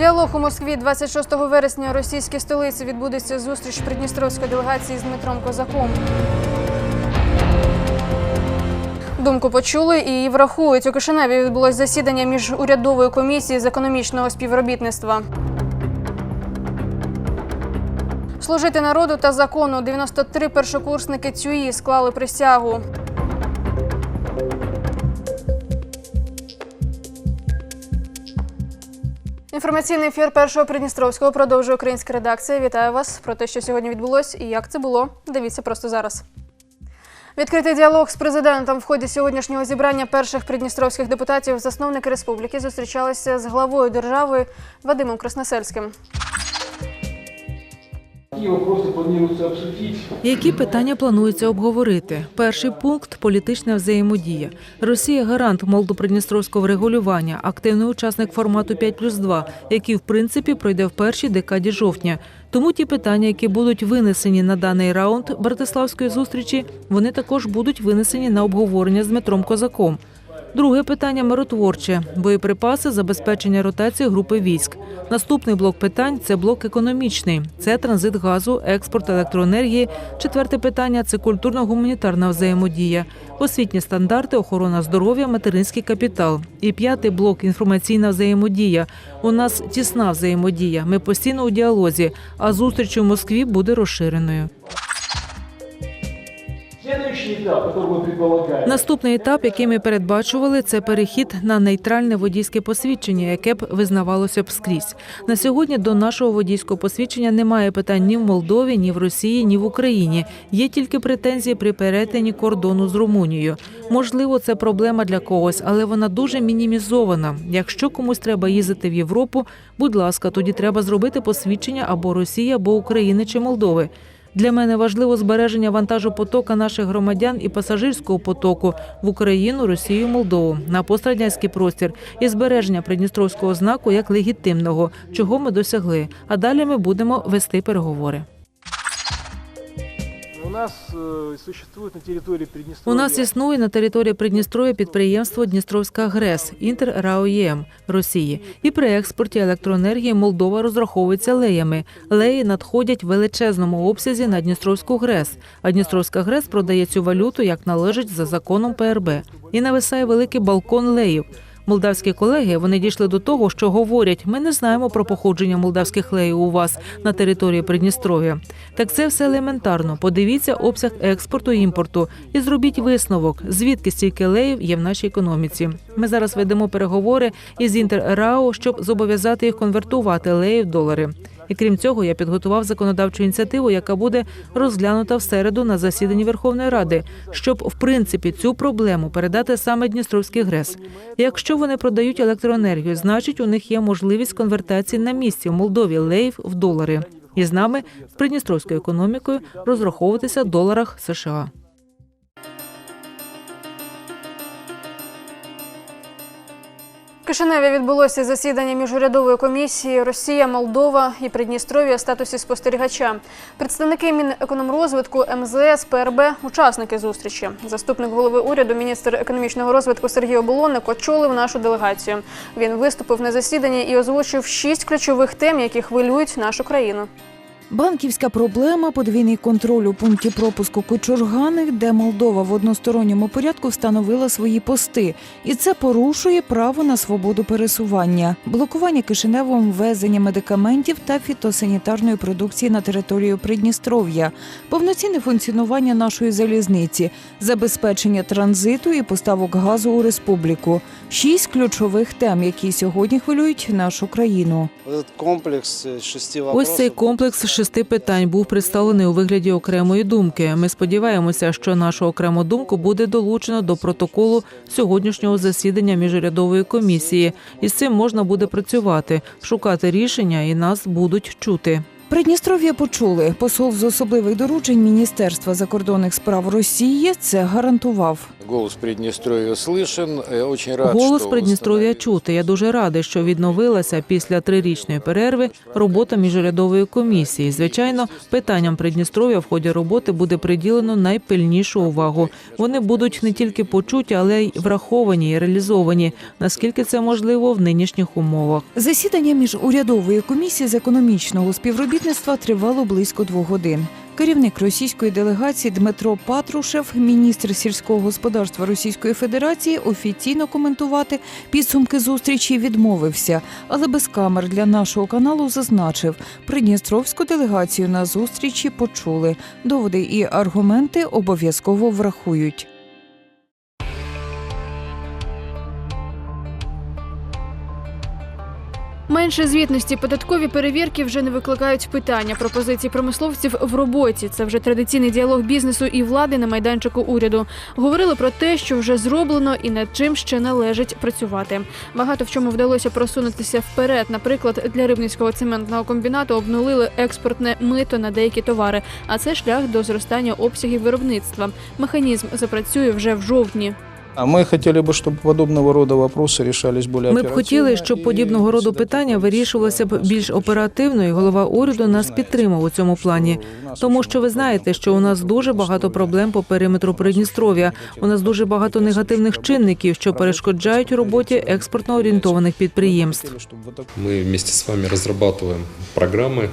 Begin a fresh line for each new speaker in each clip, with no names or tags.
Діалог у Москві 26 вересня у російській столиці відбудеться зустріч придністровської делегації з Дмитром Козаком. Думку почули і врахують. У Кишиневі відбулось засідання міжурядової комісії з економічного співробітництва. Служити народу та закону 93 першокурсники ЦЮІ склали присягу. Інформаційний ефір першого Придністровського продовжує українська редакція. Вітаю вас про те, що сьогодні відбулось і як це було. Дивіться просто зараз. Відкритий діалог з президентом в ході сьогоднішнього зібрання перших придністровських депутатів засновники республіки зустрічалися з главою держави Вадимом Красносельським.
Які питання планується обговорити? Перший пункт політична взаємодія. Росія гарант молдопридністровського врегулювання, активний учасник формату 5 плюс 2, який в принципі пройде в першій декаді жовтня. Тому ті питання, які будуть винесені на даний раунд Братиславської зустрічі, вони також будуть винесені на обговорення з Дмитром Козаком. Друге питання миротворче боєприпаси, забезпечення ротації групи військ. Наступний блок питань це блок економічний, це транзит газу, експорт електроенергії. Четверте питання це культурно-гуманітарна взаємодія, освітні стандарти, охорона здоров'я, материнський капітал. І п'ятий блок інформаційна взаємодія. У нас тісна взаємодія. Ми постійно у діалозі, а зустріч у Москві буде розширеною. Наступний етап, який ми передбачували, це перехід на нейтральне водійське посвідчення, яке б визнавалося б скрізь. На сьогодні до нашого водійського посвідчення немає питань ні в Молдові, ні в Росії, ні в Україні. Є тільки претензії при перетині кордону з Румунією. Можливо, це проблема для когось, але вона дуже мінімізована. Якщо комусь треба їздити в Європу, будь ласка, тоді треба зробити посвідчення або Росії, або України чи Молдови. Для мене важливо збереження вантажопотока наших громадян і пасажирського потоку в Україну, Росію, Молдову на пострадянський простір і збереження придністровського знаку як легітимного, чого ми досягли. А далі ми будемо вести переговори.
У нас э,
У нас існує на території Придністров'я підприємство Дністровська ГРЕС Інтер РАОЄМ Росії. І при експорті електроенергії Молдова розраховується леями. Леї надходять в величезному обсязі на Дністровську ГРЕС. А Дністровська ГРЕС продає цю валюту як належить за законом ПРБ. І нависає великий балкон леїв. Молдавські колеги вони дійшли до того, що говорять: ми не знаємо про походження молдавських леїв у вас на території Придністров'я. Так це все елементарно. Подивіться обсяг експорту і імпорту і зробіть висновок, звідки стільки леїв є в нашій економіці. Ми зараз ведемо переговори із Інтер-РАО, щоб зобов'язати їх конвертувати леї в долари. І крім цього, я підготував законодавчу ініціативу, яка буде розглянута в середу на засіданні Верховної Ради, щоб в принципі цю проблему передати саме Дністровський ГРЕС. Якщо вони продають електроенергію, значить у них є можливість конвертації на місці в Молдові леїв в долари. І з нами з придністровською економікою розраховуватися в доларах США.
Кишиневі відбулося засідання міжурядової комісії Росія, Молдова і Придністров'я статусі спостерігача. Представники Мінекономрозвитку, МЗС, ПРБ – учасники зустрічі. Заступник голови уряду, міністр економічного розвитку Сергій Оболонник очолив нашу делегацію. Він виступив на засіданні і озвучив шість ключових тем, які хвилюють нашу країну.
Банківська проблема, подвійний контроль у пункті пропуску Кочургани, де Молдова в односторонньому порядку встановила свої пости, і це порушує право на свободу пересування, блокування кишеневим ввезення медикаментів та фітосанітарної продукції на територію Придністров'я, повноцінне функціонування нашої залізниці, забезпечення транзиту і поставок газу у республіку. Шість ключових тем, які сьогодні хвилюють нашу країну.
Комплекс шести
Ось цей комплекс шести питань був представлений у вигляді окремої думки. Ми сподіваємося, що нашу окрему думку буде долучено до протоколу сьогоднішнього засідання міжурядової комісії, і з цим можна буде працювати, шукати рішення, і нас будуть чути.
Придністров'я почули. Посол з особливих доручень Міністерства закордонних справ Росії це гарантував.
Голос Приднестровья слышен. Я очень рад,
Голос Придністров'я чути. Я дуже радий, що відновилася після трирічної перерви робота міжурядової комісії. Звичайно, питанням Придністров'я в ході роботи буде приділено найпильнішу увагу. Вони будуть не тільки почуті, але й враховані і реалізовані. Наскільки це можливо в нинішніх умовах.
Засідання міжурядової комісії з економічного співробітництва тривало близько двох годин. Керівник російської делегації Дмитро Патрушев, міністр сільського господарства Російської Федерації, офіційно коментувати підсумки зустрічі відмовився, але без камер для нашого каналу зазначив, придністровську делегацію на зустрічі почули. Доводи і аргументи обов'язково врахують.
Менше звітності податкові перевірки вже не викликають питання пропозицій промисловців в роботі. Це вже традиційний діалог бізнесу і влади на майданчику уряду. Говорили про те, що вже зроблено і над чим ще належить працювати. Багато в чому вдалося просунутися вперед. Наприклад, для рибницького цементного комбінату обнулили експортне мито на деякі товари, а це шлях до зростання обсягів виробництва. Механізм запрацює вже в жовтні.
А мы хотели бы, чтобы подобного рода вопросы решались более
Ми б хотіли,
оперативно
щоб
и
подібного роду
всегда
питання
хотели,
вирішувалося б
чтобы
більш оперативно, і голова уряду нас підтримав у цьому плані. Тому що ви знаєте, що у нас дуже багато проблем по периметру Придністров'я. У нас дуже багато негативних чинників, що перешкоджають роботі експортно орієнтованих підприємств.
Мы вместе с вами разрабатываем программы. э,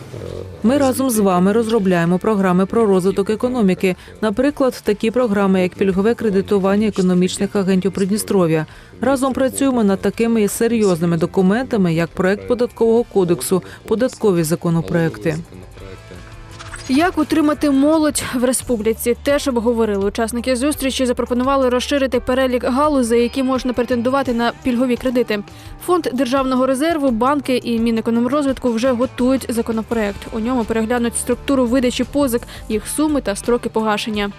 Ми разом з вами розробляємо програми про розвиток економіки. Наприклад, такі програми, як пільгове кредитування економічних агентів Придністров'я. Разом працюємо над такими серйозними документами, як проект податкового кодексу, податкові законопроекти.
Як утримати молодь в республіці? Теж обговорили. Учасники зустрічі запропонували розширити перелік галузей, які можна претендувати на пільгові кредити. Фонд державного резерву, банки і Мінекономрозвитку вже готують законопроект. У ньому переглянуть структуру видачі позик, їх суми та строки погашення.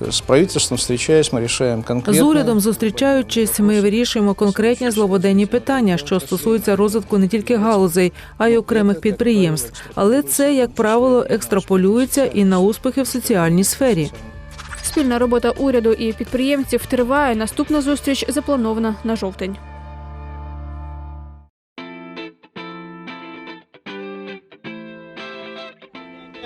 С правительством встречаясь, мы решаем конкретно.
З урядом зустрічаючись, ми вирішуємо конкретні злободенні питання, що стосуються розвитку не тільки галузей, а й окремих підприємств. Але це, як правило, екстраполюється і на успіхи в соціальній сфері.
Спільна робота уряду і підприємців триває. Наступна зустріч запланована на жовтень.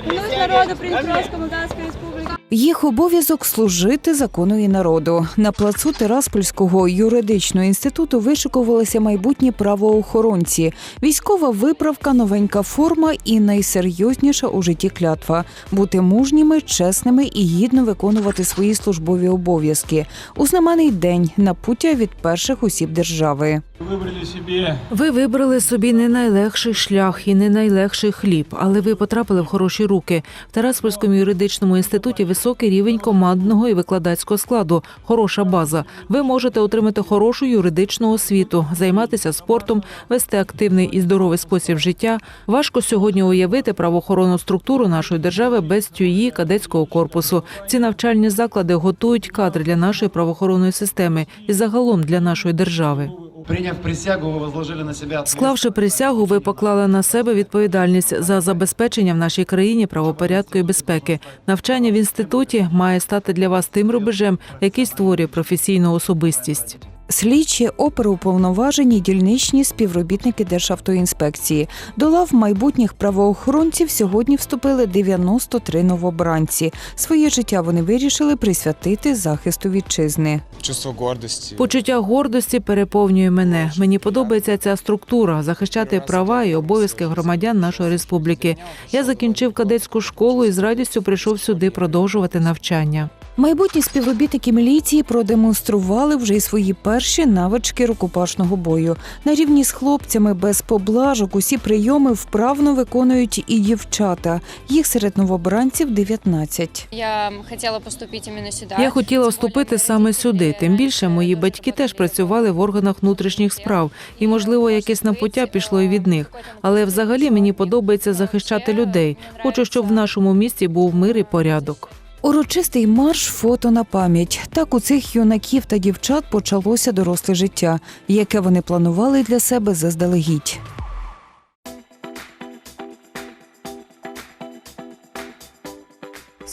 Клянусь народу Придністровської Молдавської Республіки.
Їх обов'язок служити закону і народу. На плацу Тераспольського юридичного інституту вишикувалися майбутні правоохоронці, військова виправка, новенька форма і найсерйозніша у житті клятва бути мужніми, чесними і гідно виконувати свої службові обов'язки у знаменний день на напуття від перших осіб держави.
Выбрали себе
Ви вибрали собі не найлегший шлях і не найлегший хліб, але ви потрапили в хороші руки. В Тараспольському юридичному інституті високий рівень командного і викладацького складу, хороша база. Ви можете отримати хорошу юридичну освіту, займатися спортом, вести активний і здоровий спосіб життя. Важко сьогодні уявити правоохоронну структуру нашої держави без тюї кадетського корпусу. Ці навчальні заклади готують кадри для нашої правоохоронної системи і загалом для нашої держави.
Приняв присягу, ви возложили на себя
Склавши присягу, ви поклали на себе відповідальність за забезпечення в нашій країні правопорядку і безпеки. Навчання в інституті має стати для вас тим рубежем, який створює професійну особистість.
Слідчі оперуповноважені дільничні співробітники Державтоінспекції. До лав майбутніх правоохоронців сьогодні вступили 93 новобранці. Своє життя вони вирішили присвятити захисту вітчизни.
чувство гордости.
Почуття гордості переповнює мене. Мені подобається ця структура захищати права і обов'язки громадян нашої республіки. Я закінчив кадетську школу і з радістю прийшов сюди продовжувати навчання.
Майбутні співробітники міліції продемонстрували вже й свої перші навички рукопашного бою. На рівні з хлопцями без поблажок усі прийоми вправно виконують і дівчата. Їх серед новобранців 19.
Я хотіла поступити іменно сюди.
Я хотіла вступити саме сюди. Тим більше мої батьки теж працювали в органах внутрішніх справ, і можливо якесь напуття пішло і від них. Але взагалі мені подобається захищати людей. Хочу, щоб в нашому місті був мир і порядок.
Урочистий марш фото на пам'ять. Так у цих юнаків та дівчат почалося доросле життя, яке вони планували для себе заздалегідь.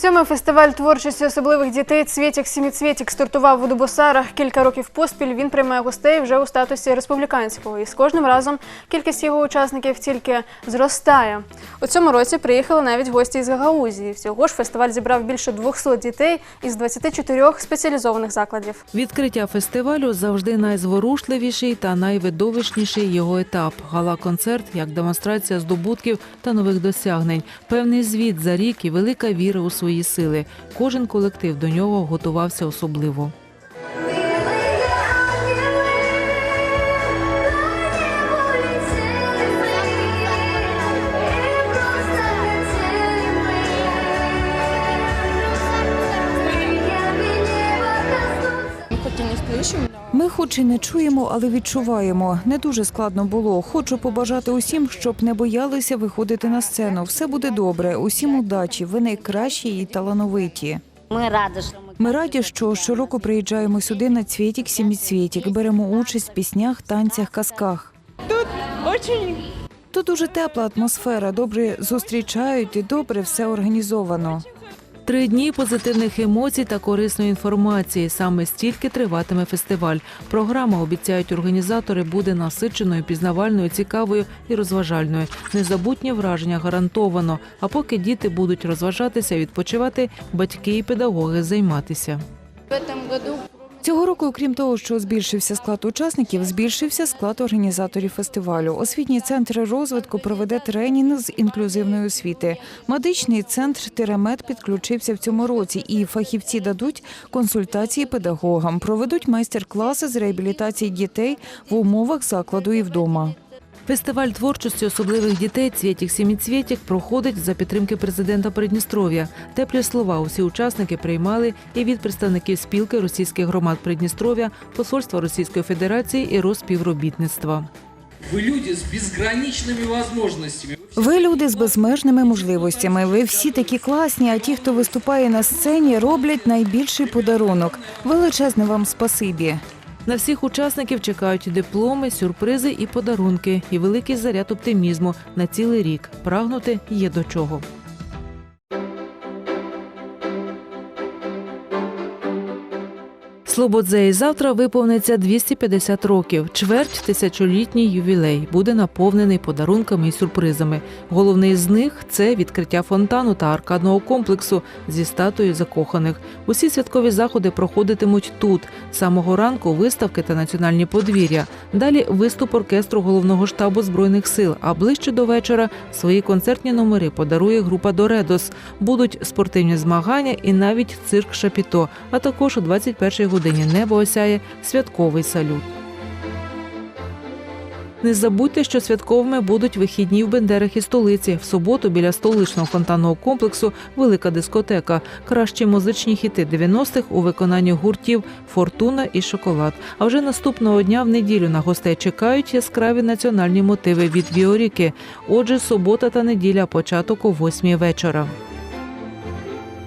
Сьомий фестиваль творчості особливих дітей Цвєтік Сіміцвєтік стартував у Дубосарах. Кілька років поспіль він приймає гостей вже у статусі республіканського. І з кожним разом кількість його учасників тільки зростає. У цьому році приїхали навіть гості із Гагаузії. Всього ж фестиваль зібрав більше 200 дітей із 24 спеціалізованих закладів.
Відкриття фестивалю завжди найзворушливіший та найвидовищніший його етап. Гала-концерт як демонстрація здобутків та нових досягнень, певний звіт за рік і велика віра у свої сили. Кожен колектив до нього готувався особливо.
Хоч і не чуємо, але відчуваємо. Не дуже складно було. Хочу побажати усім, щоб не боялися виходити на сцену. Все буде добре. Усім удачі. Ви найкращі і талановиті.
Ми раді, що ми
раді, що щороку приїжджаємо сюди на цвітік сіміцвітік, беремо участь в піснях, танцях, казках.
очень
Тут дуже тепла атмосфера, добре зустрічають і добре все організовано.
Три дні позитивних емоцій та корисної інформації. Саме стільки триватиме фестиваль. Програма обіцяють організатори буде насиченою, пізнавальною, цікавою і розважальною. Незабутні враження гарантовано. А поки діти будуть розважатися, відпочивати, батьки і педагоги займатися.
в
Цього року, окрім того, що збільшився склад учасників, збільшився склад організаторів фестивалю. Освітній центр розвитку проведе тренінг з інклюзивної освіти. Медичний центр Теремет підключився в цьому році, і фахівці дадуть консультації педагогам, проведуть майстер-класи з реабілітації дітей в умовах закладу і вдома.
Фестиваль творчості особливих дітей Цвєтік Сіміцвєтік проходить за підтримки президента Придністров'я. Теплі слова усі учасники приймали і від представників спілки російських громад Придністров'я, посольства Російської Федерації і Розпівробітництва.
Вы люди с безграничными возможностями.
Ви люди з безмежними можливостями. Ви всі такі класні. А ті, хто виступає на сцені, роблять найбільший подарунок. Величезне вам спасибі.
На всіх учасників чекають дипломи, сюрпризи і подарунки, і великий заряд оптимізму на цілий рік. Прагнути є до чого. Слободзеї завтра виповниться 250 років. Чверть тисячолітній ювілей буде наповнений подарунками і сюрпризами. Головний з них це відкриття фонтану та аркадного комплексу зі статуєю закоханих. Усі святкові заходи проходитимуть тут. З самого ранку виставки та національні подвір'я. Далі виступ оркестру головного штабу збройних сил. А ближче до вечора свої концертні номери подарує група Доредос. Будуть спортивні змагання і навіть цирк Шапіто. А також о 21-й годині небо осяє святковий салют. Не забудьте, що святковими будуть вихідні в Бендерах і столиці. В суботу біля столичного фонтанного комплексу велика дискотека. Кращі музичні хіти 90-х у виконанні гуртів Фортуна і Шоколад. А вже наступного дня в неділю на гостей чекають яскраві національні мотиви від Віоріки. Отже, субота та неділя початок о 8 вечора.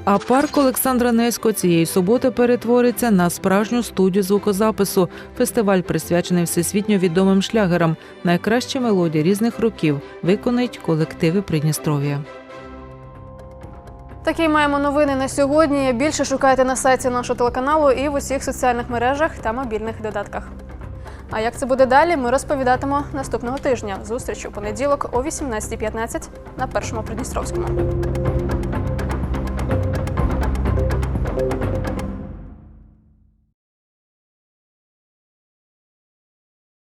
А парк Олександра Несько цієї суботи перетвориться на справжню студію звукозапису. Фестиваль присвячений всесвітньо відомим шлягерам. Найкращі мелодії різних років виконають колективи Придністров'я.
Такі маємо новини на сьогодні. Більше шукайте на сайті нашого телеканалу і в усіх соціальних мережах та мобільних додатках. А як це буде далі, ми розповідатимо наступного тижня. Зустріч у понеділок о 18.15 на першому Придністровському.